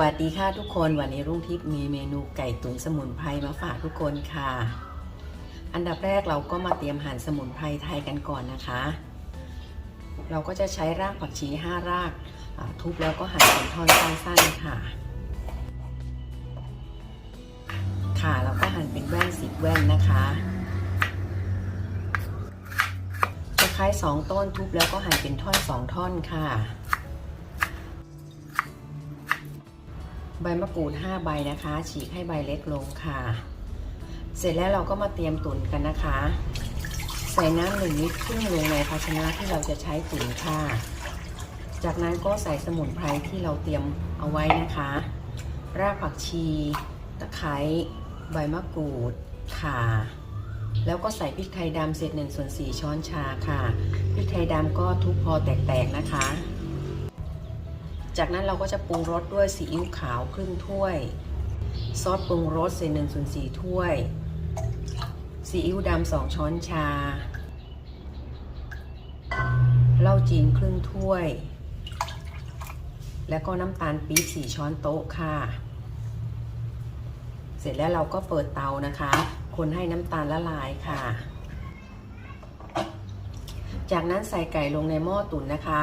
วัสดีค่ะทุกคนวันนี้รุ่งทิพย์มีเมนูไก่ตุ๋นสมุนไพรมาฝากทุกคนค่ะ อันดับแรกเราก็มาเตรียมหั่นสมุนไพรไทยกันก่อนนะคะ เราก็จะใช้รากผักชี5รากทุบแล้วก็หั่นเป็นท่อนสั้นๆค่ะ ค่ะเราก็หั่นเป็นแว่นสิบแว่นนะคะตะไคร้สองต้นทุบแล้วก็หั่นเป็นท่อนสองท่อนค่ะ ใบมะกรูด5ใบนะคะ ฉีกให้ใบเล็กลงค่ะ เสร็จแล้วเราก็มาเตรียมตุ๋นกันนะคะ ใส่น้ำหนึ่งลิตรครึ่งลงในภาชนะที่เราจะใช้ตุ๋นค่ะ จากนั้นก็ใส่สมุนไพรที่เราเตรียมเอาไว้นะคะ รากผักชี ตะไคร้ใบมะกรูดข่าแล้วก็ใส่พริกไทยดำเศษหนึ่งส่วนสี่ช้อนชาค่ะ พริกไทยดำก็ทุบพอแตกๆนะคะ จากนั้นเราก็จะปรุงรสด้วยซีอิ๊วขาวครึ่งถ้วย ซอสปรุงรสเศษหนึ่งส่วนสี่ถ้วยซีอิ๊วดำสองช้อนชา เหล้าจีนครึ่งถ้วย แล้วก็น้ำตาลปี๊บสี่ช้อนโต๊ะค่ะ เสร็จแล้วเราก็เปิดเตานะคะ คนให้น้ำตาลละลายค่ะ จากนั้นใส่ไก่ลงในหม้อตุ๋นนะคะ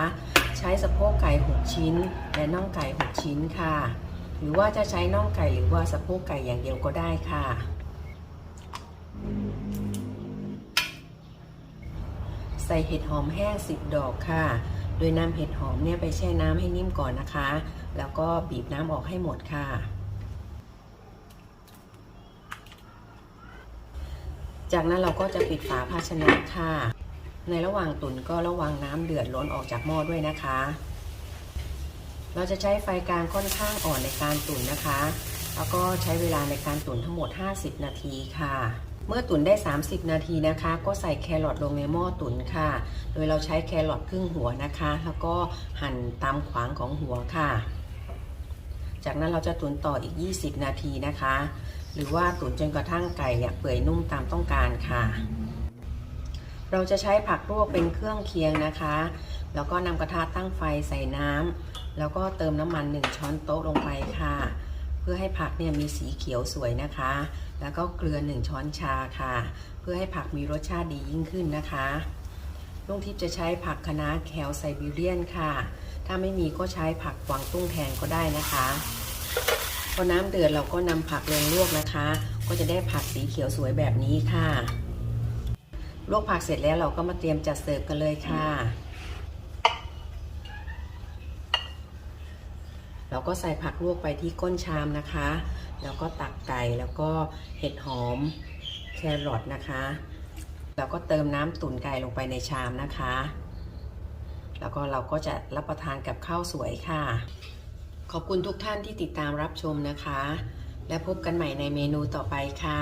ใช้สะโพกไก่ 6 ชิ้น และน่องไก่ 6 ชิ้นค่ะ หรือว่าจะใช้น่องไก่หรือว่าสะโพกไก่อย่างเดียวก็ได้ค่ะ ใส่เห็ดหอมแห้ง 10 ดอกค่ะ โดยนำเห็ดหอมเนี่ยไปแช่น้ำให้นิ่มก่อนนะคะ แล้วก็บีบน้ำออกให้หมดค่ะจากนั้นเราก็จะปิดฝาภาชนะค่ะ ในระหว่างตุ๋นก็ระวังน้ำเดือดล้นออกจากหม้อด้วยนะคะ เราจะใช้ไฟกลางค่อนข้างอ่อนในการตุ๋นนะคะ แล้วก็ใช้เวลาในการตุ๋นทั้งหมด 50 นาทีค่ะ เมื่อตุ๋นได้ 30 นาทีนะคะ ก็ใส่แครอทลงในหม้อตุ๋นค่ะ โดยเราใช้แครอทครึ่งหัวนะคะ แล้วก็หั่นตามขวางของหัวค่ะ จากนั้นเราจะตุ๋นต่ออีก 20 นาทีนะคะ หรือว่าตุ๋นจนกระทั่งไก่เนี่ยเปื่อยนุ่มตามต้องการค่ะ เราจะใช้ผักลวกเป็นเครื่องเคียงนะคะ แล้วก็นำกระทะตั้งไฟใส่น้ำแล้วก็เติมน้ำมัน 1 ช้อนโต๊ะลงไปค่ะ เพื่อให้ผักเนี่ยมีสีเขียวสวยนะคะ แล้วก็เกลือ 1 ช้อนชาค่ะ เพื่อให้ผักมีรสชาติดียิ่งขึ้นนะคะลุงทิพย์จะใช้ผักคะน้าแคลไซบีเรียนค่ะ ถ้าไม่มีก็ใช้ผักกวางตุ้งแทนก็ได้นะคะพอน้ำเดือดเราก็นำผักลงลวกนะคะ ก็จะได้ผักสีเขียวสวยแบบนี้ค่ะ ลวกผักเสร็จแล้วเราก็มาเตรียมจัดเสิร์ฟกันเลยค่ะ เราก็ใส่ผักลวกไปที่ก้นชามนะคะ แล้วก็ตักไก่แล้วก็เห็ดหอมแครอทนะคะ แล้วก็เติมน้ำตุ๋นไก่ลงไปในชามนะคะ แล้วก็เราก็จะรับประทานกับข้าวสวยค่ะ ขอบคุณทุกท่านที่ติดตามรับชมนะคะ และพบกันใหม่ในเมนูต่อไปค่ะ